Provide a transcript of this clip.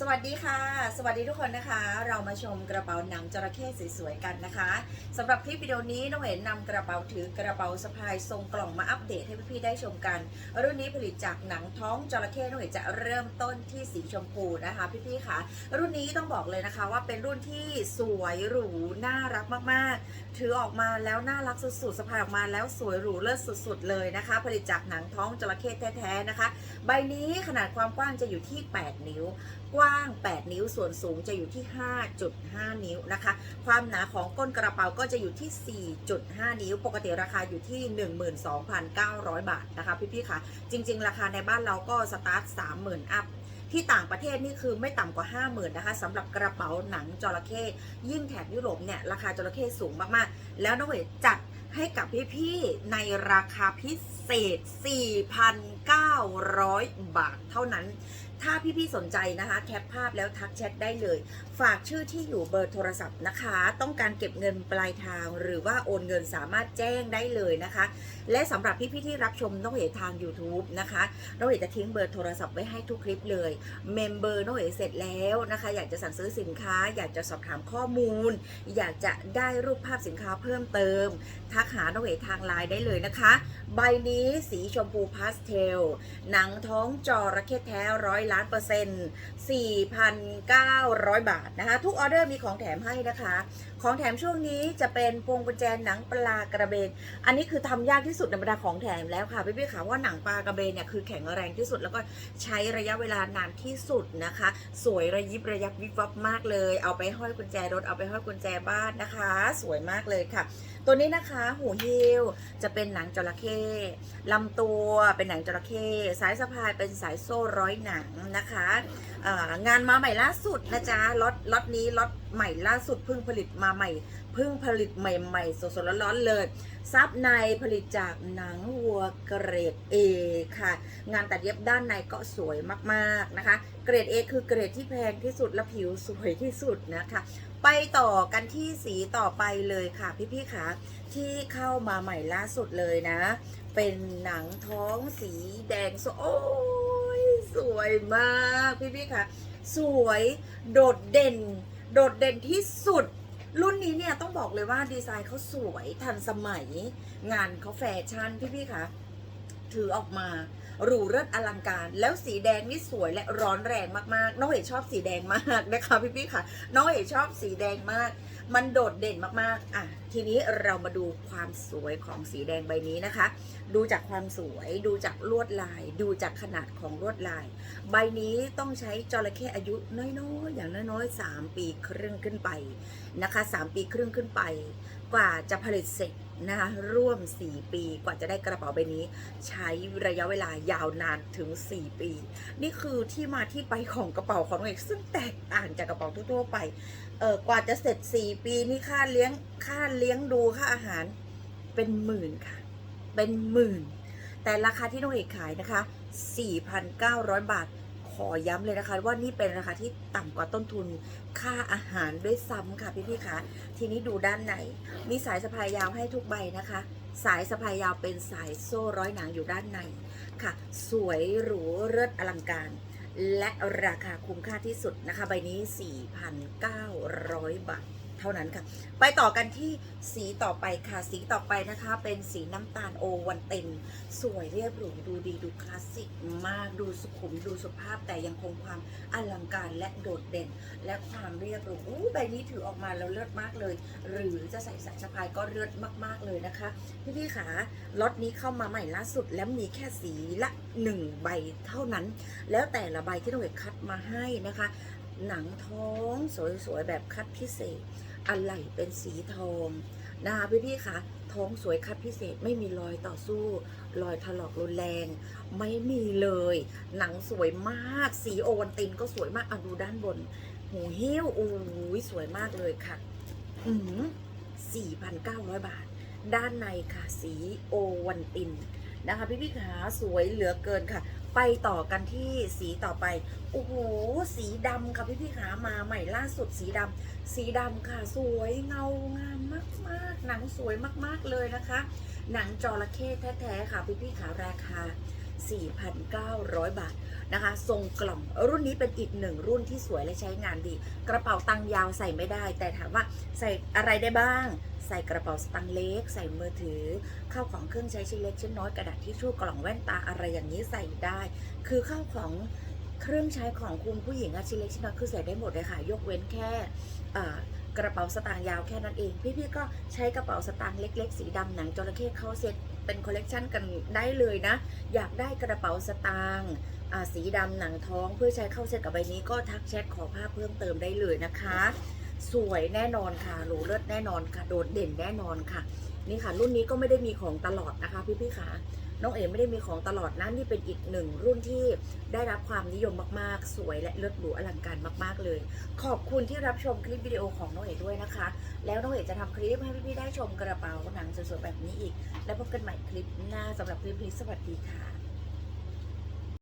สวัสดีค่ะ สวัสดีทุกคนนะคะ เรามาชมกระเป๋าหนังจระเข้สวยๆกันนะคะสำหรับคลิปวิดีโอนี้น้องเห็นนำกระเป๋าถือกระเป๋าสะพายทรงกล่องมาอัปเดตให้พี่ๆได้ชมกัน รุ่นนี้ผลิตจากหนังท้องจระเข้น้องเห็นจะเริ่มต้นที่สีชมพูนะคะ พี่ๆค่ะ รุ่นนี้ต้องบอกเลยนะคะ ว่าเป็นรุ่นที่สวยหรูน่ารักมากๆ ถือออกมาแล้วน่ารักสุดๆสะพายออกมาแล้วสวยหรูเลิศสุด ๆ เลยนะคะ ผลิตจากหนังท้องจระเข้แท้ๆนะคะ ใบนี้ขนาดความกว้างจะอยู่ที่ 8 นิ้วกว้าง 8 นิ้ว ส่วนสูงจะอยู่ที่ 5.5 นิ้วนะคะ ความหนาของก้นกระเป๋าก็จะอยู่ที่ 4.5 นิ้ว ปกติราคาอยู่ที่ 12,900 บาทนะคะพี่ๆค่ะ จริง ๆ ราคาในบ้านเราก็สตาร์ท 30,000 อัพที่ต่างประเทศนี่คือไม่ต่ำกว่า 50,000นะคะสำหรับกระเป๋าหนังจระเข้ยิ่งแถบยุโรปเนี่ยราคาจระเข้สูงมากๆ แล้วน้องเวจัดให้กับพี่ๆในราคาพิเศษ 4,900 บาทเท่านั้นถ้าพี่ๆสนใจนะคะ แคปภาพแล้วทักแชทได้เลย ฝากชื่อที่อยู่เบอร์โทรศัพท์นะคะ ต้องการเก็บเงินปลายทาง หรือว่าโอนเงินสามารถแจ้งได้เลยนะคะ และสำหรับพี่ๆที่รับชมน้องเอ๋ทาง YouTube นะคะน้องเอ๋จะทิ้งเบอร์โทรศัพท์ไว้ให้ทุกคลิปเลยเมมเบอร์น้องเอ๋เสร็จแล้วนะคะ อยากจะสั่งซื้อสินค้า อยากจะสอบถามข้อมูล อยากจะได้รูปภาพสินค้าเพิ่มเติม ทักหาน้องเอ๋ทางไลน์ได้เลยนะคะ ใบนี้สีชมพูพาสเทลหนังท้องจอระเข้แท้ร้อยล้านเปอร์เซ็นต์4,900 บาทนะคะ ทุกออเดอร์มีของแถมให้นะคะ ของแถมช่วงนี้จะเป็นพวงกุญแจหนังปลากระเบน อันนี้คือทำยากที่สุดในบรรดาของแถมแล้วค่ะ พี่ๆค่ะว่าหนังปลากระเบนเนี่ยคือแข็งแรงที่สุดแล้วก็ใช้ระยะเวลานานที่สุดนะคะ สวยระยิบระยับวิบวับมากเลย เอาไปห้อยกุญแจรถเอาไปห้อยกุญแจบ้านนะคะ สวยมากเลยค่ะ ตัวนี้นะคะหูฮิวจะเป็นหนังจระเข้ลำตัวเป็นหนังจระเข้สายสะพายเป็นสายโซ่ร้อยหนังนะคะ งานมาใหม่ล่าสุดนะจ๊ะล็อตล็อตนี้ล็อตใหม่ล่าสุดเพิ่งผลิตมาใหม่เพิ่งผลิตใหม่ๆสดๆร้อนๆเลยซับในผลิตจากหนังวัวเกรด A ค่ะ งานตัดเย็บด้านในก็สวยมากๆนะคะ เกรด A คือเกรดที่แพงที่สุดและผิวสวยที่สุดนะคะ ไปต่อกันที่สีต่อไปเลยค่ะพี่ๆค่ะที่เข้ามาใหม่ล่าสุดเลยนะ เป็นหนังท้องสีแดงสวยโสวยมากพี่ๆค่ะ สวยโดดเด่น โดดเด่นที่สุด รุ่นนี้เนี่ยต้องบอกเลยว่าดีไซน์เขาสวยทันสมัย งานเขาแฟชั่นพี่ๆค่ะ ถือออกมา หรูเลิศอลังการ แล้วสีแดงนี่สวยและร้อนแรงมากๆ น้องเอ๋ชอบสีแดงมากนะคะพี่ๆค่ะ น้องเอ๋ชอบสีแดงมาก มันโดดเด่นมากๆ อะ ทีนี้เรามาดูความสวยของสีแดงใบนี้นะคะ ดูจากความสวยดูจากลวดลาย ดูจากขนาดของลวดลาย ใบนี้ต้องใช้จระเข้อายุน้อยๆ อย่างน้อยๆ3ปีครึ่งขึ้นไปนะคะ 3 ปีครึ่งขึ้นไป กว่าจะผลิตเสร็จนะคะร่วม 4 ปีกว่าจะได้กระเป๋าใบนี้ ใช้ระยะเวลายาวนานถึง 4 ปี นี่คือที่มาที่ไปของกระเป๋าของน้องเอกซึ่งแตกต่างจากกระเป๋าทั่วๆไปเออกว่าจะเสร็จ 4 ปีนี่ค่าเลี้ยงค่าเลี้ยงดูค่าอาหารเป็นหมื่นค่ะ เป็นหมื่น แต่ราคาที่น้องเอกขายนะคะ 4,900 บาท ขอย้ำเลยนะคะ ว่านี่เป็นราคาที่ต่ำกว่าต้นทุนค่าอาหารด้วยซ้ำค่ะพี่ๆคะทีนี้ดูด้านในมีสายสะพายยาวให้ทุกใบนะคะ สายสะพายยาวเป็นสายโซ่ร้อยหนังอยู่ด้านในค่ะ สวยหรูเลิศอลังการ และราคาคุ้มค่าที่สุดนะคะ ใบนี้ 4,900 บาท เท่านั้นค่ะ ไปต่อกันที่สีต่อไปค่ะ สีต่อไปนะคะ เป็นสีน้ำตาลโอวันเต็นสวยเรียบหรูดูดีดูคลาสสิกมากดูสุขุมดูสุภาพ แต่ยังคงความอลังการและโดดเด่น และความเรียบหรูอู้ใบนี้ถือออกมาแล้วเลิศมากเลย หรือจะใส่สายสะพายก็เลิศมาก ๆเลยนะคะ พี่พี่ๆขาล็อตนี้เข้ามาใหม่ล่าสุดและมีแค่สีละหนึ่งใบเท่านั้น แล้วแต่ละใบที่น้องเอกคัดมาให้นะคะ หนังท้องสวยๆแบบคัดพิเศษ อะไหล่เป็นสีทองนะคะพี่พี่ๆคะท้องสวยคัดพิเศษไม่มีรอยต่อสู้ รอยถลอกรุนแรง ไม่มีเลย หนังสวยมาก สีโอวันตินก็สวยมากเอาดูด้านบน หูหิ้วอู้ยสวยมากเลยค่ะอืม4,900บาท ด้านในค่ะสีโอวันติน นะคะ พี่พี่ขาสวยเหลือเกินค่ะ ไปต่อกันที่สีต่อไป โอ้โห สีดำค่ะพี่พี่ขามาใหม่ล่าสุดสีดำสีดำค่ะสวยเงางามมากๆ หนังสวยมากๆเลยนะคะ หนังจระเข้แท้ๆค่ะพี่พี่ขาราคา 4,900 บาทนะคะ ทรงกล่องรุ่นนี้เป็นอีกหนึ่งรุ่นที่สวยและใช้งานดี กระเป๋าตังค์ยาวใส่ไม่ได้ แต่ถามว่าใส่อะไรได้บ้าง ใส่กระเป๋าสตางค์เล็ก ใส่มือถือข้าวของเครื่องใช้ชิ้นเล็กชิ้นน้อยกระดาษทิชชู่กล่องแว่นตาอะไรอย่างนี้ใส่ได้ คือข้าวของเครื่องใช้ของคุณผู้หญิงอะชิ้นเล็กชิ้นน้อยคือใส่ได้หมดเลยค่ะ ยกเว้นแค่ กระเป๋าสตางค์ยาวแค่นั้นเอง พี่ๆก็ใช้กระเป๋าสตางค์เล็ก ๆ สีดำหนังจระเข้เข้าเซ็ตเป็นคอลเลกชันกันได้เลยนะ อยากได้กระเป๋าสตางค์สีดำหนังท้องเพื่อใช้เข้าเซ็ตกับใบนี้ก็ทักแชทขอภาพเพิ่มเติมได้เลยนะคะ สวยแน่นอนค่ะหรูเลิศแน่นอนค่ะ โดดเด่นแน่นอนค่ะ นี่ค่ะ รุ่นนี้ก็ไม่ได้มีของตลอดนะคะพี่ๆค่ะ น้องเอ๋ไม่ได้มีของตลอดนะนี่เป็นอีกหนึ่งรุ่นที่ได้รับความนิยมมากๆ สวยและเลิศหรูอลังการมากๆเลย ขอบคุณที่รับชมคลิปวิดีโอของน้องเอ๋ด้วยนะคะ แล้วน้องเอ๋จะทำคลิปให้พี่ๆได้ชมกระเป๋าหนังสวยๆแบบนี้อีก แล้วพบกันใหม่คลิปหน้าสำหรับคลิปนี้สวัสดีค่ะ